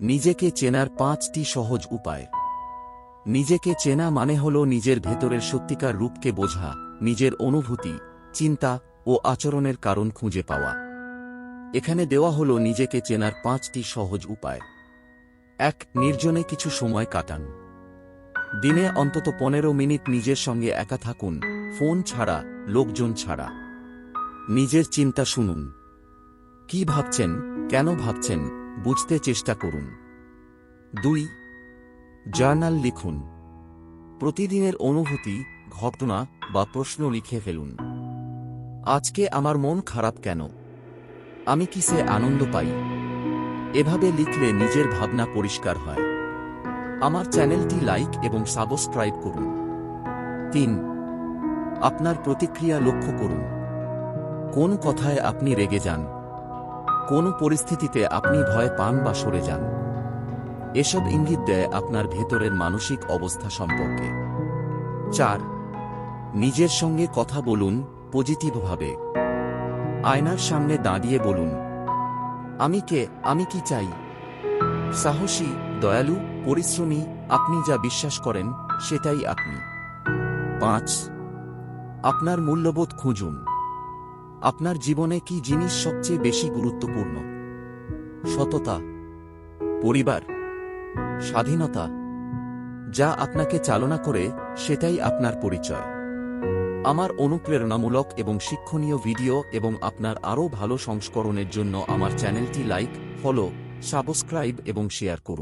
নিজেকে চেনার পাঁচটি সহজ উপায়। নিজেকে চেনা মানে হল নিজের ভেতরের সত্যিকার রূপকে বোঝা, নিজের অনুভূতি, চিন্তা ও আচরণের কারণ খুঁজে পাওয়া। এখানে দেওয়া হল নিজেকে চেনার পাঁচটি সহজ উপায়। এক, নির্জনে কিছু সময় কাটান। দিনে অন্তত পনেরো মিনিট নিজের সঙ্গে একা থাকুন, ফোন ছাড়া, লোকজন ছাড়া। নিজের চিন্তা শুনুন। কি ভাবছেন? কেন ভাবছেন? বুঝতে চেষ্টা করুন। দুই, জার্নাল লিখুন। প্রতিদিনের অনুভূতি, ঘটনা বা প্রশ্ন লিখে ফেলুন। আজকে আমার মন খারাপ কেন? আমি কিসে আনন্দ পাই? এভাবে লিখলে নিজের ভাবনা পরিষ্কার হয়। আমার চ্যানেলটি লাইক এবং সাবস্ক্রাইব করুন। তিন, আপনার প্রতিক্রিয়া লক্ষ্য করুন। কোন কথায় আপনি রেগে যান? কোন পরিস্থিতিতে আপনি ভয় পান বা সরে যান। এসব ইঙ্গিত দেয় আপনার ভেতরের মানসিক অবস্থা সম্পর্কে। চার, নিজের সঙ্গে কথা বলুন পজিটিভভাবে। আয়নার সামনে দাঁড়িয়ে বলুন, আমি কে? আমি কি চাই? সাহসী, দয়ালু, পরিশ্রমী, আপনি যা বিশ্বাস করেন, সেটাই আপনি। পাঁচ, আপনার মূল্যবোধ খুঁজুন। আপনার জীবনে কি জিনিস সবচেয়ে বেশি গুরুত্বপূর্ণ? সততা, পরিবার, স্বাধীনতা, যা আপনাকে চালনা করে, সেটাই আপনার পরিচয়। আমার অনুপ্রেরণামূলক এবং শিক্ষণীয় ভিডিও এবং আপনার আরও ভালো সংস্করণের জন্য আমার চ্যানেলটি লাইক, ফলো, সাবস্ক্রাইব এবং শেয়ার করুন।